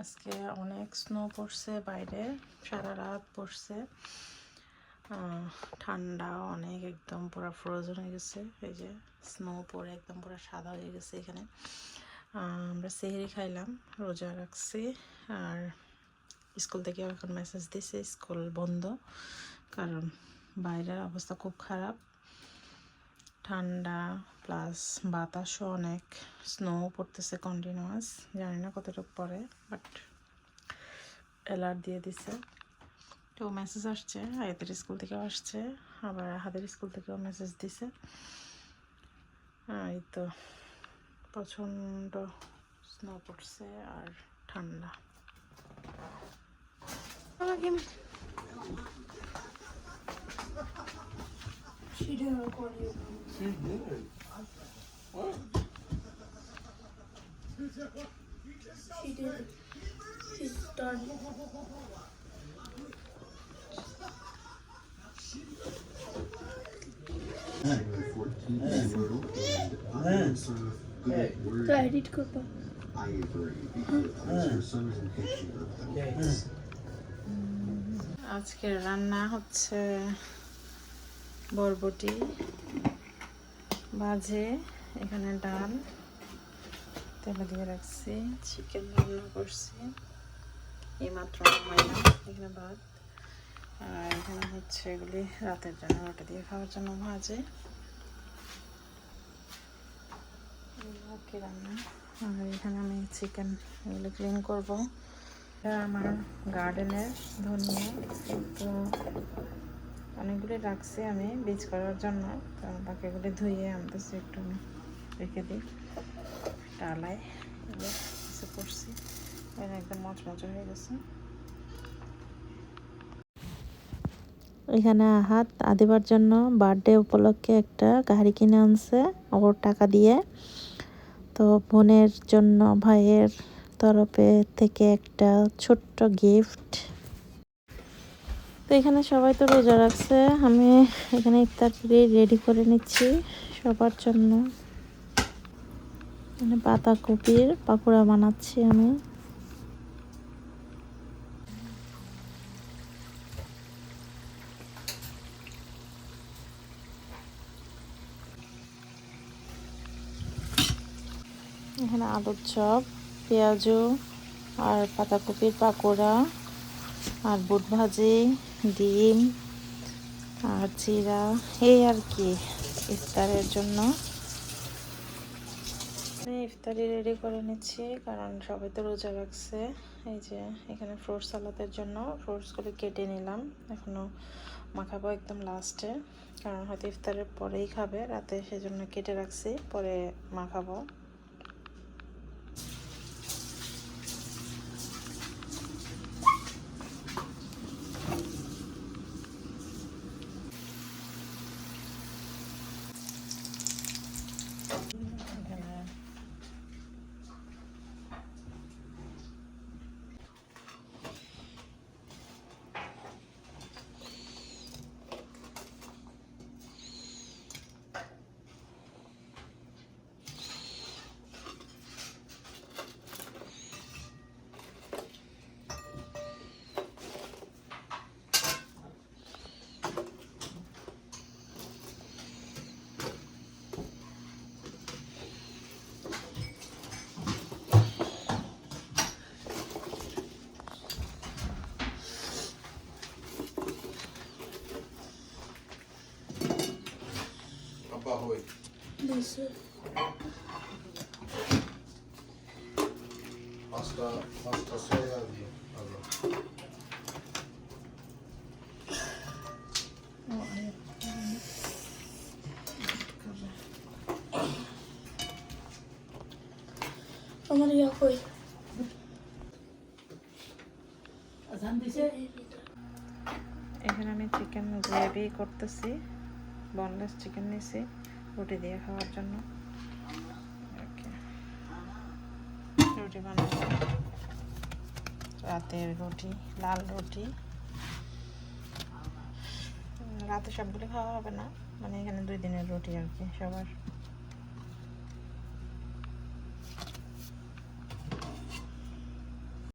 আজকে অনেক স্নো পড়ছে বাইরে, সারা রাত পড়ছে। ঠান্ডা অনেক একদম পুরো ফ্রোজন হয়ে গেছে, এই যে স্নো পড়ে একদম পুরো সাদা হয়ে গেছে এখানে। আমরা সেহরি খাইলাম, রোজা রাখছি, আর স্কুল থেকে এখন মেসেজ দিছে, স্কুল বন্ধ, কারণ বাইরের অবস্থা খুব খারাপ। ঠান্ডা প্লাস বাতাসও অনেক স্নো পড়তেছে কন্টিনিউয়াস জানি না কতটুকু পরে বাট অ্যালার্ট দিয়ে দিছে। তো মেসেজ আসছে, আয়াতের স্কুল থেকেও আসছে, আবার হাতের স্কুল থেকেও মেসেজ দিছে। এই তো প্রচণ্ড স্নো পড়ছে আর ঠান্ডা। She didn't call you. She did. What? She did. She's done. Credit Cooper. I agree because your son is in picture of the Ask your Anna, what's uh বরবটি বাজে এখানে ডাল, তেলে দিয়ে রাখছি, চিকেন রান্না করছি এইমাত্র নামাইলাম এখানে ভাত, আর এখানে হচ্ছে এগুলি রাতের জন্য রুটি দিয়ে খাওয়ার জন্য ভাজে। কি রান্না, আর এখানে আমি চিকেন এগুলো ক্লিন করব। আমার গার্ডেনের ধনিয়া, তো অনেকগুলি রাখছি আমি বীজ করার জন্য। তো বাকিগুলি ধুয়ে আনতেছি একটু রেখে দিই। ডালায় এগুলো কিছু করছি। একদম মচমচে হয়ে গেছে। এখানে হাত আদিবার জন্য বার্থডে উপলক্ষে একটা গাড়ি কিনে আনছে, ওর টাকা দিয়ে। তো বোনের জন্য ভাইয়ের তরফে থেকে একটা ছোট্ট গিফট তো এখানে সবাই তো রোজা রাখছে। আমি এখানে ইফতারি রেডি করে নিচ্ছি সবার জন্য। এখানে পাতাকপির পাকোড়া বানাচ্ছি আমি। এখানে আলুর চপ, পেঁয়াজু আর পাতাকপির পাকোড়া আর বুট ভাজি। ডিম আর জিরা, এই আর কি ইফতারের জন্য। ইফতারি রেডি করে নিচ্ছি, কারণ সবাই তো রোজা রাখছে। এই যে, এখানে ফ্রুট সালাদের জন্য ফ্রুটসগুলো কেটে নিলাম। এখনও মাখাবো একদম লাস্টে কারণ হয়তো ইফতারের পরেই খাবে, রাতে সেজন্য কেটে রাখছি, পরে মাখাবো। এখানে আমি চিকেন গ্রেভি করতেছি। বনলেস চিকেন নিছি। রুটি দিয়ে খাওয়ার জন্য। রুটি বানাবো। রাতের রুটি, লাল রুটি। রাতে সবগুলো খাওয়া হবে না মানে এখানে দুই দিনের রুটি আর কি, সবার।